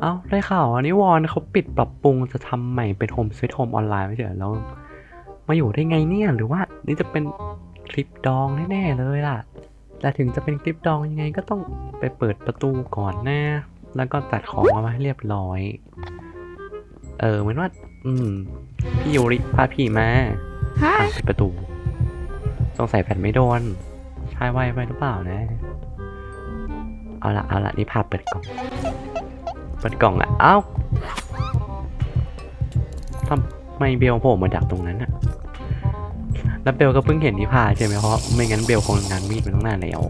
เอ้าได้ข่าวอันนี้วอนเขาปิดปรับปรุงจะทำใหม่เป็นโฮมสวิตโฮมออนไลน์ไม่ใช่เหรอแล้ว มาอยู่ได้ไงเนี่ยหรือว่านี่จะเป็นคลิปดองแน่ๆเลยล่ะ แต่ถึงจะเป็นคลิปดองยังไงก็ต้องไปเปิดประตูก่อนนะแล้วก็ตัดของเอามาให้เรียบร้อย เออเหมือนว่า อืม พี่ยูริพาพี่มาฮะอะปิดประตู สงสัยแผ่นไม่โดน ใช่ไวไปหรือเปล่านะ เอาละเอาละนี่พาเปิดกล่อง เปิดกล่องอะ เอ้าทำไมเบลโผล่มาดักตรงนั้นอะ แล้วเบลก็เพิ่งเห็นนิพาใช่ไหมเพราะไม่งั้นเบลคงงานมีดไปตั้งนานแล้ว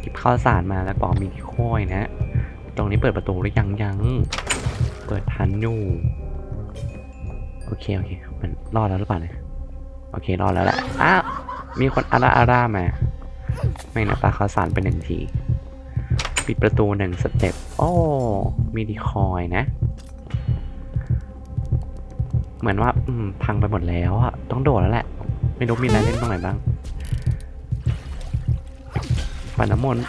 หยิบข้าวสารมาแล้วบอกมีที่ค้อยนะ ตรงนี้เปิดประตูหรือยังยัง เปิดทันอยู่โอเคโอเคมันรอดแล้วหรือเปล่าเนี่ยโอเครอดแล้วแหละอ้าวมีคนอาราอารามา ไม่นะปาข้าวสารไปหนึ่งที ปิดประตูหนึ่งสเต็ปโอ้มีดีคอยนะ เหมือนว่าอืมพังไปหมดแล้วอะต้องโดดแล้วแหละ ไม่รู้มีอะไรเล่นตรงไหนบ้างฝันน้ำมนต์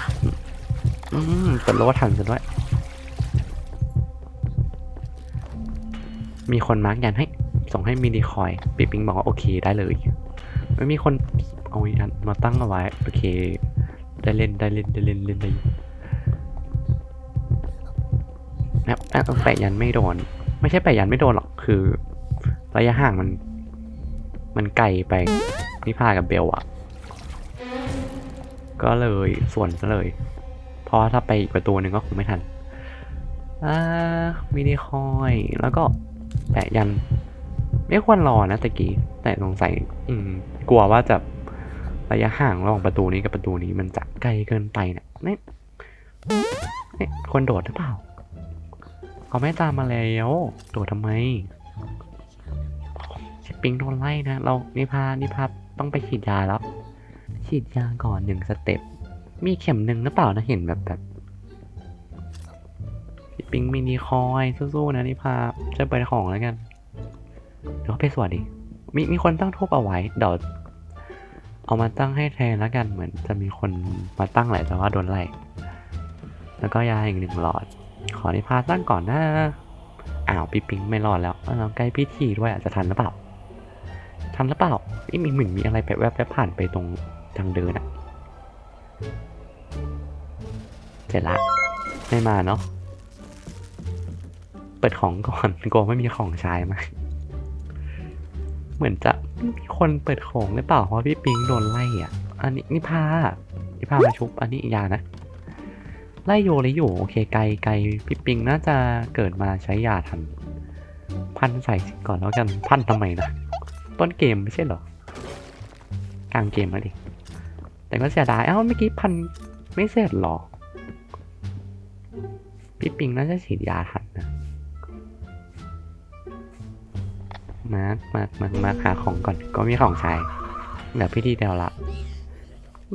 อืมเปิดโลทันซะด้วย มีคนมาร์กยันให้ ส่งให้มินิคอยปิปิงบอกว่าโอเคได้เลย ไม่มีคนเอายันมาตั้งเอาไว้ โอเค ได้เล่นได้เล่นได้เล่นเล่นได้อยู่ นะอะแปะยันไม่โดน ไม่ใช่แปะยันไม่โดนหรอกคือ ระยะห่างมัน มันไกลไปนิพากับเบลอะก็เลยส่วนซะเลย เพราะถ้าไปอีกประตูหนึ่งก็คงไม่ทันอ่ามินิคอยแล้วก็แปะยัน ไม่ควรรอนะตะกี้แต่สงสัยอืม กลัวว่าจะระยะห่างระหว่างประตูนี้กับประตูนี้มันจะไกลเกินไปเนี่ยนี่นี่คนโดดหรือเปล่า เขาไม่ตามมาแล้วโดดทำไมชิปปิงโดนไล่นะ เรานิพานิพาต้องไปฉีดยาแล้ว ฉีดยาก่อนหนึ่งสเต็ป มีเข็มหนึ่งหรือเปล่านะเห็นแบบแบบชิปปิงมินิคอยสู้ๆนะนิพาจะเปิดของแล้วกัน เดี๋ยวไปสวดดิมีมีคนตั้งทูบเอาไว้เดี๋ยวเอามาตั้งให้แทนแล้วกันเหมือนจะมีคนมาตั้งแหละแต่ว่าโดนไล่ แล้วก็ยาอีกหนึ่งหลอด ขอนิพาตั้งก่อนนะอ้าวปีปิงไม่รอดแล้วอ้าใกล้พิธีด้วยอาจจะทันหรือเปล่า ทันหรือเปล่านี่มีเหมือนมีอะไรไปแวบๆผ่านไปตรงทางเดินอะเสร็จละไม่มาเนาะเปิดของก่อนกลัวไม่มีของใช้มาเหมือนจะมีคนเปิดของหรือเปล่าเพราะพี่ปิงโดนไล่อะ อันนี้นี่พานี่พามาชุบอันนี้อยานะ ไล่โยเลยอยู่โอเคไกลไกลพี่ปิงน่าจะเกิดมาใช้ยาทัน พันใส่ก่อนแล้วกันพันทำไมนะต้นเกมไม่ใช่เหรอกลางเกมแล้วดิแต่ก็เสียดายเอ้าเมื่อกี้พันไม่เสร็จหรอพี่ปิงน่าจะฉีดยาทันนะมาร์คมาร์มาร์มาร์คหาของก่อนก็มีของใช้เดี๋ยวพิธีเดียวละ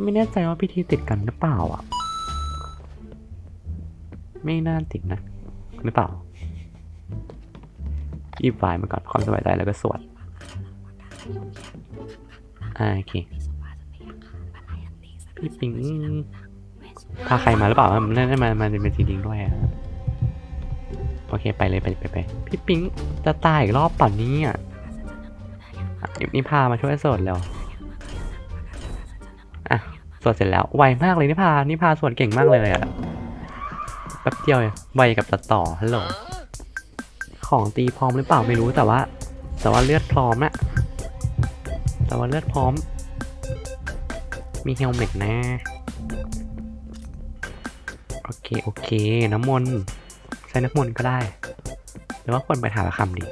ไม่แน่ใจว่าพิธีติดกันหรือเปล่าอะ ไม่น่าติดนะ หรือเปล่าอีบายมาก่อนความสบายใจแล้วก็สวดอ่าโอเคพี่ปิงพาใครมาหรือเปล่ามันน่าจะมามาเป็นจริงๆด้วยอะโอเคไปเลยไปไปไปพี่ปิงจะตายอีกรอบป่าเนี้อะนี่นี่พามาช่วยสวดแล้วอะสวดเสร็จแล้วไวมากเลยนี่พานี่พาสวดเก่งมากเลยอะ แป๊บเดียวเองไวกับตัดต่อฮัลโหลของตีพร้อมหรือเปล่าไม่รู้แต่ว่า แต่ว่าเลือดพร้อมอะแต่ว่าเลือดพร้อม มีเฮลเมตนะโอเคโอเค น้ำมนต์ใช้น้ำมนต์ก็ได้หรือว่าควรไปถามคำดี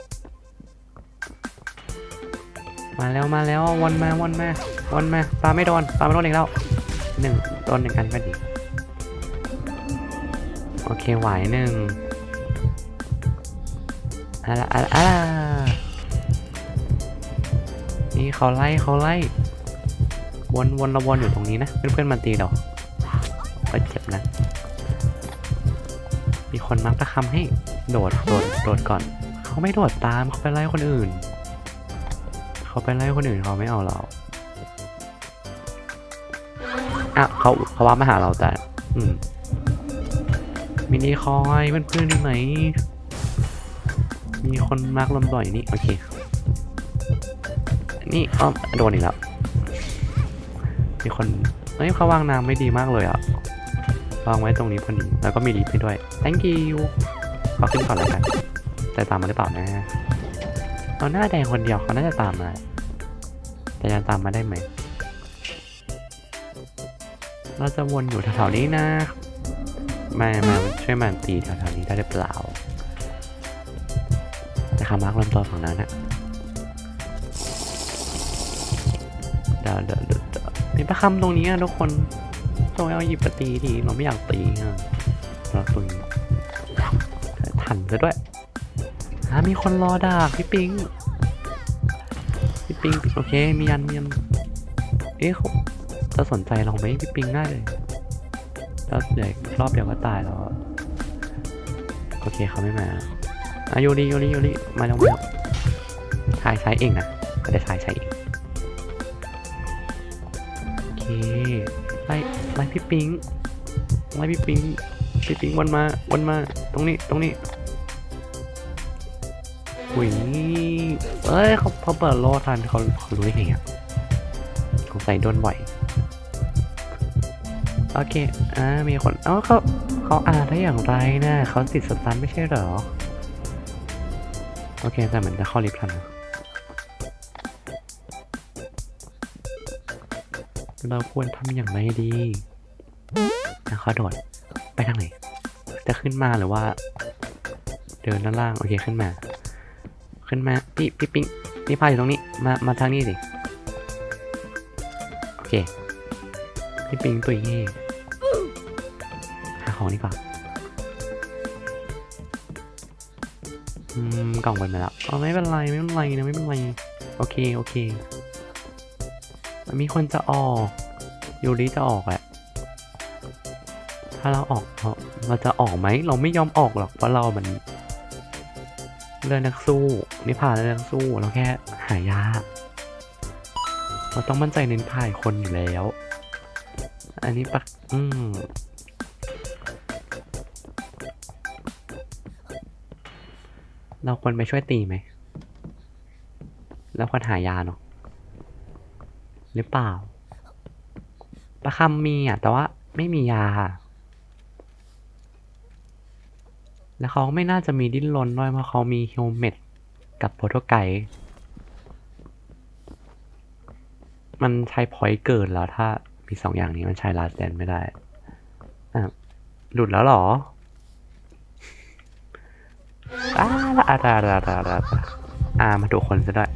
มาแล้วมาแล้ววนมาวนมาวนมาปลาไม่โดนปลาไม่โดนอีกแล้วหนึ่งโดนหนึ่งอันก็ดี อเคไหวหนึ่งอะละอะละอะละนี่เขาไล่เขาไล่ วนวนระวนอยู่ตรงนี้นะ เพื่อนๆมันตีเราก็เจ็บนะ มีคนมักตะคำให้โดดโดดโดดก่อน เขาไม่โดดตามเขาไปไล่คนอื่น เขาไปไล่คนอื่นเขาไม่เอาเราอะเขาเขาว่ามาหาเราแต่ อืม มินิคอยเพื่อนๆได้ไหมมีคนมากลมบ่อยนี่ โอเค นี่อ้อมโดนอีกแล้ว มีคนเฮ้ยเขาวางน้ำไม่ดีมากเลยอะวางไว้ตรงนี้พอดี แล้วก็มีลิฟต์ให้ด้วย thank you เขาขึ้นก่อนเลยกันแต่ตามมาหรือเปล่านะเราหน้าแดงคนเดียวเขาน่าจะตามมา แต่ยังตามมาได้ไหม เราจะวนอยู่แถวๆนี้นะ มามาช่วยมันตีแถวๆนี้ได้หรือเปล่าแต่คามาร์กลำตัวฝั่งนั้นนะเดี๋ยวเดี๋ยวเดี๋ยวเดี๋ยวมีประคำตรงนี้อะทุกคนต้องเอาหยิบไปตีดีเราไม่อยากตีอะเราตุยทันซะด้วยฮะมีคนรอดักพี่ปิงพี่ปิงโอเคมียันมียันเอ๊ะเขาจะสนใจเราไหมพี่ปิงได้เลย ถ้าใหญ่รอบเดียวก็ตายแล้ว โอเคเขาไม่มาอะโยริโยริโยริมาแล้วมาแล้วชายใช้เองนะก็ได้ชายใช้เองโอเคไล่ไล่พี่ปิงไล่พี่ปิงพี่ปิงวันมาวันมาตรงนี้ตรงนี้อุ้ยเอ้ยเขาเขาเปิดโลทันเขาเขารู้ได้ไงอะสงสัยโดนบ่อย โอเค อ่า มีคน เอ้าเขาเขาอ่านได้อย่างไรนะเขาติดสตันไม่ใช่เหรอ โอเค แต่เหมือนจะเข้าลิฟต์ทันเราควรทำอย่างไรดีนะเขาโดด ไปทางไหน จะขึ้นมาหรือว่า เดินด้านล่าง โอเคขึ้นมา ขึ้นมา พี่พี่ปิ๊งนี่พาอยู่ตรงนี้ มา มาทางนี้สิ โอเคพี่ปิงตุยเย่ หาของดีกว่าอืมกล่องไปมาแล้วอ๋อไม่เป็นไรไม่เป็นไรนะไม่เป็นไรโอเคโอเค มีคนจะออกยูริจะออกแหละถ้าเราออกเราจะออกไหมเราไม่ยอมออกหรอกเพราะเรามันเรื่องนักสู้นี่ผ่านเรื่องนักสู้เราแค่หายาเราต้องมั่นใจเน้นถ่ายคนอยู่แล้ว อันนี้ปักอืม เราควรไปช่วยตีไหม แล้วควรหายาเนาะ หรือเปล่า ประคำมีอะ แต่ว่าไม่มียา แล้วเขาไม่น่าจะมีดิ้นรนด้วยเพราะเขามีฮิวเมดกับโปรโตไกมันใช้พอยต์เกินแล้วถ้ามีสองอย่างนี้มันใช้ลาสแดนไม่ได้ อะ หลุดแล้วหรอ อ้า ละอาดาดาดาดาอ่ามาดูคนซะด้วย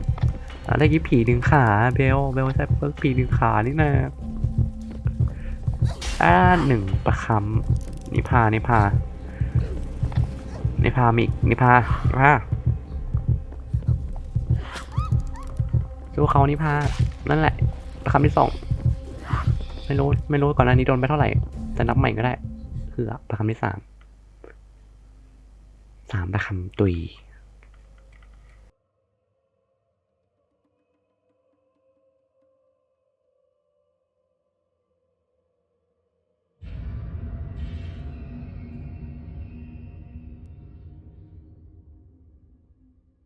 อะได้กี้ผีดึงขาเบลเบลใช้เพิกผีดึงขานี่นะอ่าหนึ่งประคำนิพานิพานิพามิกนิพานิพาสู้เขานิพานั่นแหละ ประคำที่สองไม่รู้ไม่รู้ก่อนหน้านี้โดนไปเท่าไหร่จะนับใหม่ก็ได้ คือประคำที่สาม สามประคำตุย